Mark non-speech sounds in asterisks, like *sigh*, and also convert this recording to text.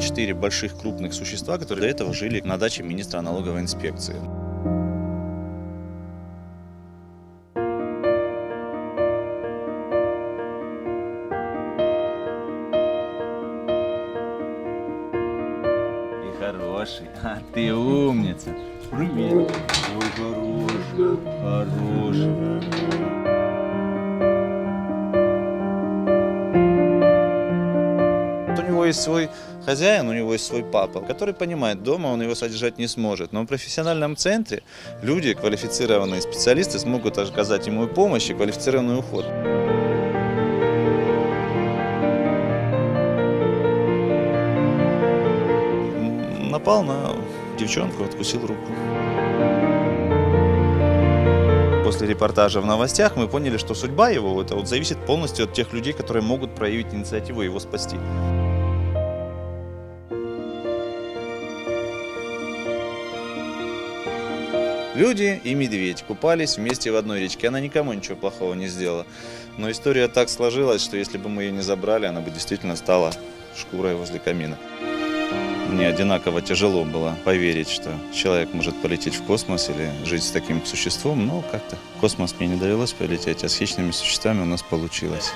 Четыре больших крупных существа, которые до этого жили на даче министра налоговой инспекции. И хороший, *laughs* а ты умница. Привет. Ой, хороший, хороший. Есть свой хозяин, у него есть свой папа, который понимает, дома он его содержать не сможет. Но в профессиональном центре люди, квалифицированные специалисты, смогут оказать ему и помощь, и квалифицированный уход. Напал на девчонку, откусил руку. После репортажа в новостях мы поняли, что судьба его это вот зависит полностью от тех людей, которые могут проявить инициативу его спасти. Люди и медведь купались вместе в одной речке. Она никому ничего плохого не сделала. Но история так сложилась, что если бы мы ее не забрали, она бы действительно стала шкурой возле камина. Мне одинаково тяжело было поверить, что человек может полететь в космос или жить с таким существом, но как-то в космос мне не довелось полететь, а с хищными существами у нас получилось.